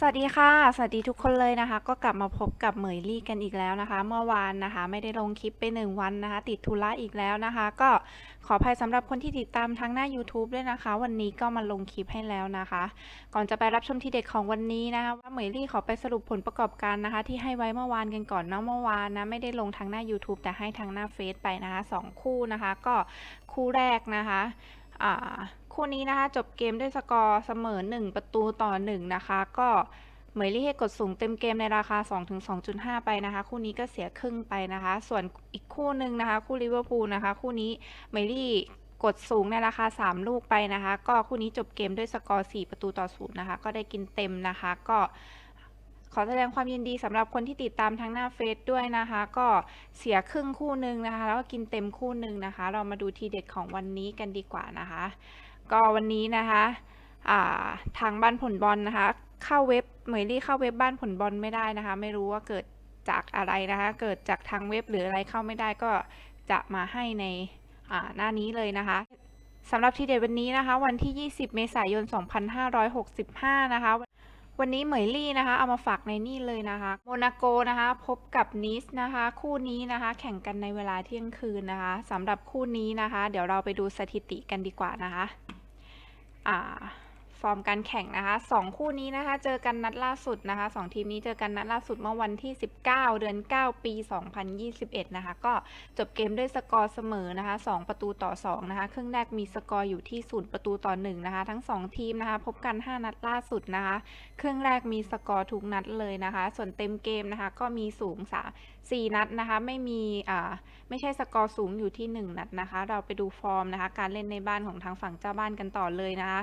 สวัสดีค่ะ สวัสดีทุกคนเลยนะคะ ก็กลับมาพบกับเหมยลี่กันอีกแล้วนะคะ เมื่อวานนะคะ ไม่ได้ลงคลิปไปหนึ่งวันนะคะ ติดธุระอีกแล้วนะคะ ก็ขออภัยสำหรับคนที่ติดตามทางหน้า YouTube ด้วยนะคะ วันนี้ก็มาลงคลิปให้แล้วนะคะ ก่อนจะไปรับชมทีเด็ดของวันนี้นะคะว่าเหมยลี่ขอไปสรุปผลประกอบการนะคะ ที่ให้ไว้เมื่อวานกันก่อนเนาะเมื่อวานนะไม่ได้ลงทางหน้า YouTube แต่ให้ทางหน้าเฟซไปนะคะสองคู่นะคะ ก็คู่แรกนะคะ คู่นี้นะคะจบเกมด้วยสกอร์เสมอ 1 ประตูต่อ 1 นะคะ ก็เหมยลี่ให้กดสูงเต็มเกมในราคา2ถึง2.5 ไปนะคะ คู่นี้ก็เสียครึ่งไปนะคะ ส่วนอีกคู่หนึ่งนะคะ คู่ลิเวอร์พูลนะคะ คู่นี้เหมยลี่กดสูงในราคา 3 ลูกไปนะคะ ก็คู่นี้จบเกมด้วยสกอร์ 4 ประตูต่อ 0 นะคะ ก็ได้กินเต็มนะคะ ก็ ขอแสดงความยินดีสำหรับคนที่ติดตามทางหน้าเฟซด้วยนะคะ ก็เสียครึ่งคู่หนึ่งนะคะ แล้วก็กินเต็มคู่หนึ่งนะคะ เรามาดูทีเด็ดของวันนี้กันดีกว่านะคะ ก็วันนี้นะคะาทางบ้านผลบอลนะคะ เข้าเว็บเหมยลี่เข้าเว็บบ้านผลบอลไม่ได้นะคะ ไม่รู้ว่าเกิดจากอะไรนะคะ เกิดจากทางเว็บหรืออะไรเข้าไม่ได้ก็จะมาให้ในหน้านี้เลยนะคะสำหรับทีเด็ดวันนี้นะคะ วันที่ 20 เมษายน 2565 นะคะ วันนี้เหมยลี่นะคะ เอามาฝากในนี่เลยนะคะโมนาโกนะคะ พบกับนิสนะคะ คู่นี้นะคะ แข่งกันในเวลาเที่ยงคืนนะคะสำหรับคู่นี้นะคะ เดี๋ยวเราไปดูสถิติกันดีกว่านะคะ อ่า ฟอร์มการแข่งนะคะสองคู่นี้นะคะ เจอกันนัดล่าสุดนะคะสองทีมนี้เจอกันนัดล่าสุดเมื่อวันที่ 19 เดือน 9 ปี 2021 นะคะ ก็จบเกมด้วยสกอร์เสมอนะคะ 2 ประตูต่อ 2 นะคะ ครึ่งแรกมีสกอร์อยู่ที่ 0 ประตูต่อ 1 นะคะ ทั้ง 2 ทีมนะคะ พบกัน 5 นัดล่าสุดนะคะ ครึ่งแรกมีสกอร์ทุกนัดเลยนะคะ ส่วนเต็มเกมนะคะก็มีสูงสาสี่นัดนะคะ ไม่มีอ่าไม่ใช่สกอร์สูงอยู่ที่ 1 นัดนะคะ เราไปดูฟอร์มนะคะ การเล่นในบ้านของทางฝั่งเจ้าบ้านกันต่อเลยนะคะ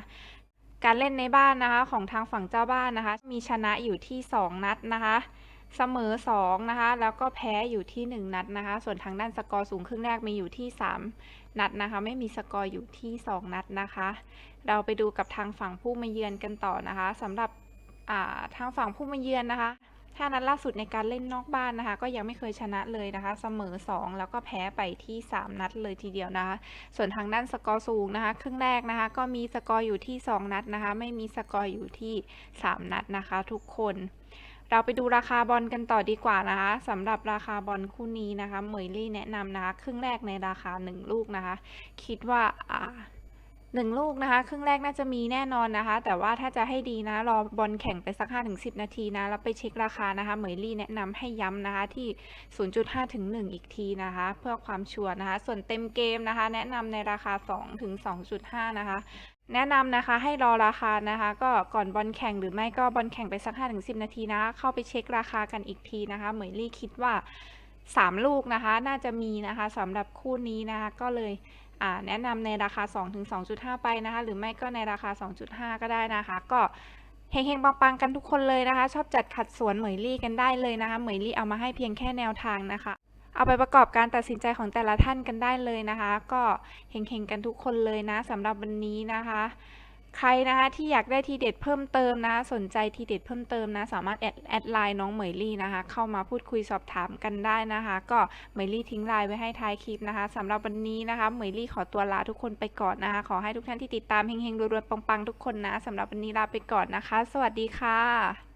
การเล่นในบ้านนะคะของทางฝั่งเจ้าบ้านนะคะ มีชนะอยู่ที่ 2 นัดนะคะ เสมอ 2 นะคะ แล้วก็แพ้อยู่ที่ 1 นัดนะคะ ส่วนทางด้านสกอร์สูงครึ่งแรกมีอยู่ที่ 3 นัดนะคะ ไม่มีสกอร์อยู่ที่ 2 นัดนะคะ เราไปดูกับทางฝั่งผู้มาเยือนกันต่อนะคะสำหรับอ่าทางฝั่งผู้มาเยือนนะคะ ถ้านัดล่าสุดในการเล่นนอกบ้านนะคะ ก็ยังไม่เคยชนะเลยนะคะ เสมอ 2 แล้วก็แพ้ไปที่ 3 นัดเลยทีเดียวนะคะ ส่วนทางด้านสกอร์สูงนะคะ ครึ่งแรกนะคะ ก็มีสกอร์อยู่ที่ 2 นัดนะคะ ไม่มีสกอร์อยู่ที่ 3 นัดนะคะ ทุกคน เราไปดูราคาบอลกันต่อดีกว่านะคะสำหรับราคาบอลคู่นี้นะคะ เหมยลี่แนะนำนะคะ ครึ่งแรกในราคา 1 ลูกนะคะ คิดว่าอ่า หนึ่งลูกนะคะ ครึ่งแรกน่าจะมีแน่นอนนะคะ แต่ว่าถ้าจะให้ดีนะ รอบอลแข่งไปสัก 5-10 นาทีนะ แล้วไปเช็คราคานะคะ เหมยลี่แนะนำให้ย้ำนะคะที่ 0.5ถึง1อีกทีนะคะ เพื่อความชัวร์นะคะ ส่วนเต็มเกมนะคะ แนะนำในราคา2ถึง2.5 นะคะแนะนำนะคะให้รอราคานะคะ ก็ก่อนบอลแข่งหรือไม่ก็บอลแข่งไปสัก 5-10 นาทีนะเข้าไปเช็คราคากันอีกทีนะคะ เหมยลี่คิดว่า 3 ลูกนะคะ น่าจะมีนะคะสำหรับคู่นี้นะคะ ก็เลย แนะนำในราคา2ถึง2.5 ไปนะคะ หรือไม่ก็ในราคา 2.5 ก็ได้นะคะ ก็เฮงๆปังๆกันทุกคนเลยนะคะ ชอบจัดขัดสวนเหมยลี่กันได้เลยนะคะ เหมยลี่เอามาให้เพียงแค่แนวทางนะคะ เอาไปประกอบการตัดสินใจของแต่ละท่านกันได้เลยนะคะ ก็เฮงๆกันทุกคนเลยนะสำหรับวันนี้นะคะ ใครนะคะที่อยากได้ทีเด็ดเพิ่มเติมนะ สนใจทีเด็ดเพิ่มเติมนะ สามารถแอดแอดไลน์น้องเหมยลี่นะคะ เข้ามาพูดคุยสอบถามกันได้นะคะ ก็เหมยลี่ทิ้งไลน์ไว้ให้ท้ายคลิปนะคะสำหรับวันนี้นะคะเหมยลี่ขอตัวลาทุกคนไปก่อนนะคะ ขอให้ทุกท่านที่ติดตามเฮงๆรวยๆปังๆทุกคนนะสำหรับวันนี้ลาไปก่อนนะคะ สวัสดีค่ะ